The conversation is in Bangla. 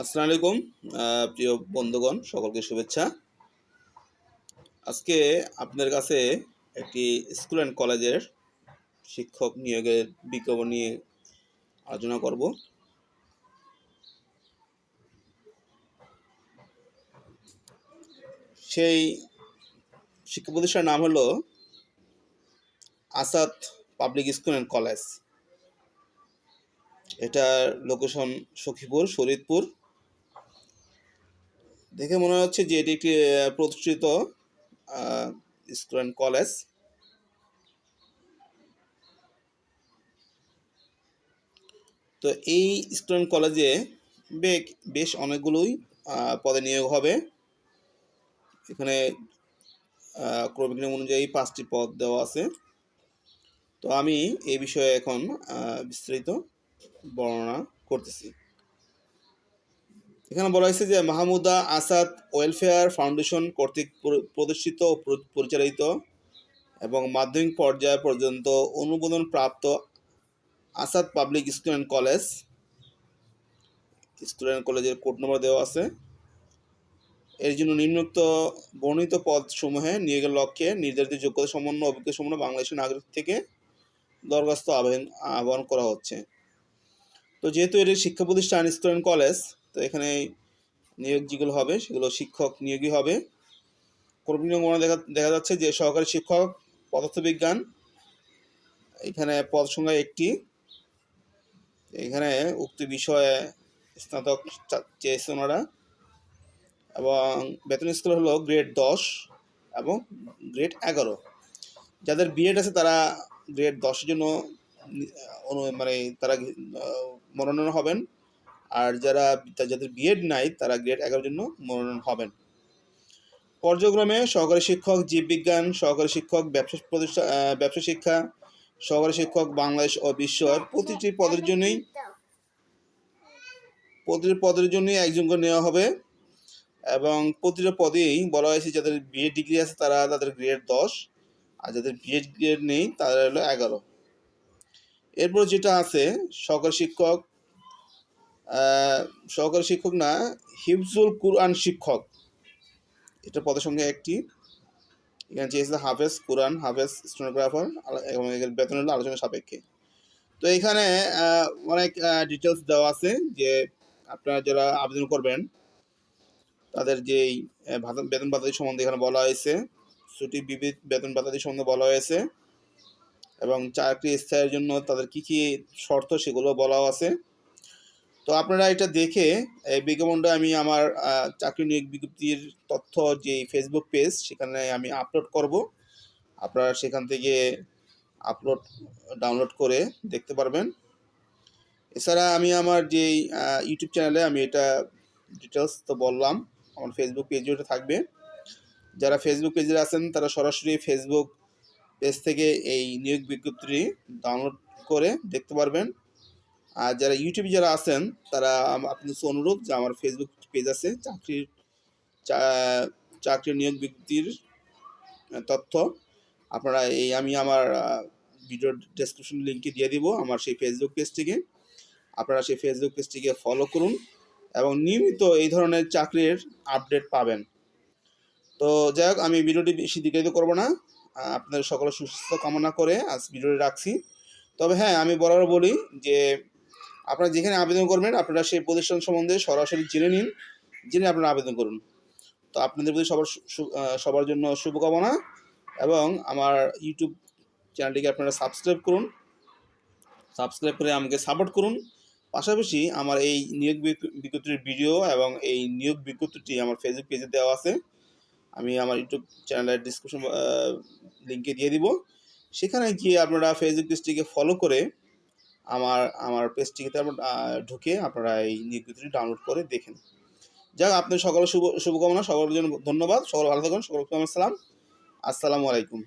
আসসালামু আলাইকুম প্রিয় বন্ধুগণ, সকলকে শুভেচ্ছা। আজকে আপনাদের কাছে একটি স্কুল অ্যান্ড কলেজের শিক্ষক নিয়োগের বিজ্ঞাপন নিয়ে আলোচনা করব। সেই শিক্ষা প্রতিষ্ঠানের নাম হলো Asad public school and college. এটার লোকেশন সখীপুর, শরীদপুর। দেখে মনে হচ্ছে যে এটি একটি প্রতিষ্ঠিত স্কুল অ্যান্ড কলেজ তো এই স্কুল কলেজে বে- বেশ অনেকগুলোই পদে নিয়োগ হবে। এখানে ক্রমিক নিয়ম অনুযায়ী পাঁচটি পদ দেওয়া আছে। তো আমি এই বিষয়ে এখন বিস্তারিত বর্ণনা করতেছি। এখানে বলা হয়েছে যে মাহমুদা আসাদ ওয়েলফেয়ার ফাউন্ডেশন কর্তৃক পরি- প্রতিষ্ঠিত ও পরিচালিত এবং মাধ্যমিক পর্যায় পর্যন্ত অনুমোদন প্রাপ্ত Asad public and college and কলেজের কোড নম্বর দেওয়া আছে। এর জন্য নিম্নোক্ত বর্ণিত পদসমূহে নিয়োগের লক্ষ্যে নির্ধারিত যোগ্যতা সম্পন্ন অভিজ্ঞতা সম্পন্ন বাংলাদেশের নাগরিক থেকে দরখাস্ত আবেদন আহ্বান করা হচ্ছে। তো যেহেতু এটি শিক্ষা প্রতিষ্ঠান অ্যান্ড কলেজ তো এখানে নিয়োগ যেগুলো হবে, সেগুলো শিক্ষক নিয়োগই হবে। কর্মী নিয়োগ দেখা দেখা যাচ্ছে যে সহকারী শিক্ষক, পদার্থবিজ্ঞান, এখানে পদ সংখ্যা একটি। এখানে উক্ত বিষয়ে স্নাতক চেয়েছে ওনারা। এবং বেতন স্কেল হলো গ্রেড দশ এবং গ্রেড এগারো। যাদের বিএড আছে তারা গ্রেড দশের জন্য মানে তারা মনোনয়ন হবেন। আর যারা যাদের বিএড নাই, তারা গ্রেড এগারোর জন্য মনোনয়ন হবেন। পর্যক্রমে সহকারী শিক্ষক, জীববিজ্ঞান, সহকারী শিক্ষক, ব্যবসা প্রতিষ্ঠা ব্যবসা শিক্ষা, সহকারী শিক্ষক, বাংলাদেশ ও বিশ্বের প্রতিটি পদের জন্যই প্রতিটি পদের জন্যই একজন করে নেওয়া হবে এবং প্রতিটা পদেই বলা হয়েছে যাদের বিএড ডিগ্রি আছে তারা তাদের গ্রেড দশ, আর যাদের বিএড গ্রেড নেই তারা হলো এগারো। এরপর যেটা আছে, সহকারী শিক্ষক সহকারী শিক্ষক না, হিফজুল কুরআন শিক্ষক। এটা পদের সঙ্গে একটি। এখানে চেয়েছে হাফেজ কুরআন, হাফেজ স্টোনোগ্রাফার এবং এর বেতন হলো আলোচনা সাপেক্ষে। তো এখানে অনেক ডিটেলস দেওয়া আছে যে আপনারা যারা আবেদন করবেন, তাদের যেই বেতন ভাতাদি সম্বন্ধে এখানে বলা হয়েছে, ছুটি বিবিধ বেতন ভাতাদি সম্বন্ধে বলা হয়েছে, এবং চাকরি স্থায়ের জন্য তাদের কি কি শর্ত সেগুলো বলাও আছে। তো আপনারা এটা দেখে এই বিজ্ঞাপনটা আমি আমার চাকরি নিয়োগ বিজ্ঞপ্তির তথ্য যে ফেসবুক পেজ সেখানে আমি আপলোড করব। আপনারা সেখান থেকে আপলোড ডাউনলোড করে দেখতে পারবেন। এছাড়া আমি আমার যে ইউটিউব চ্যানেলে আমি এটা ডিটেলস তো বললাম, আমার ফেসবুক পেজও এটা থাকবে। যারা ফেসবুক পেজে আছেন, তারা সরাসরি ফেসবুক পেজ থেকে এই নিয়োগ বিজ্ঞপ্তিটি ডাউনলোড করে দেখতে পারবেন। আর যারা ইউটিউবে যারা আছেন, তারা আপনাদের অনুরোধ যে আমার ফেসবুক পেজ আছে, চাকরির চাকরির নিয়োগ বিজ্ঞপ্তির তথ্য, আপনারা এই, আমি আমার ভিডিও ডেসক্রিপশন লিঙ্কে দিয়ে দিব আমার সেই ফেসবুক পেজটিকে আপনারা সেই ফেসবুক পেজটিকে ফলো করুন এবং নিয়মিত এই ধরনের চাকরির আপডেট পাবেন। তো যাই হোক, আমি ভিডিওটি বেশি দীর্ঘায়িত করব না। আপনাদের সকলের সুস্থ কামনা করে আজ ভিডিওটি রাখছি। তবে হ্যাঁ আমি বরাবর বলি যে আপনারা যেখানে আবেদন করবেন, আপনারা সেই প্রতিষ্ঠান সম্বন্ধে সরাসরি জেনে নিন, জেনে আপনারা আবেদন করুন। তো আপনাদের প্রতি সবার সবার জন্য শুভকামনা এবং আমার ইউটিউব চ্যানেলটিকে আপনারা সাবস্ক্রাইব করুন। সাবস্ক্রাইব করে আমাকে সাপোর্ট করুন। পাশাপাশি আমার এই নিয়োগ বিজ্ঞপ্তির ভিডিও এবং এই নিয়োগ বিজ্ঞপ্তিটি আমার ফেসবুক পেজে দেওয়া আছে। আমি আমার ইউটিউব চ্যানেলের ডিসক্রিপশন লিঙ্কে দিয়ে দিব। সেখানে গিয়ে আপনারা ফেসবুক পেজটিকে ফলো করে আমার আমার আপনারা ঢুকে আপনারা এই নির্দেশটি ডাউনলোড করে দেখেন যাক আপনার সকল শুভ, শুভকামনা, সকলের জন্য ধন্যবাদ, সকল ভালো থাকুন, সকলকে আমার সালাম। আসসালামু আলাইকুম।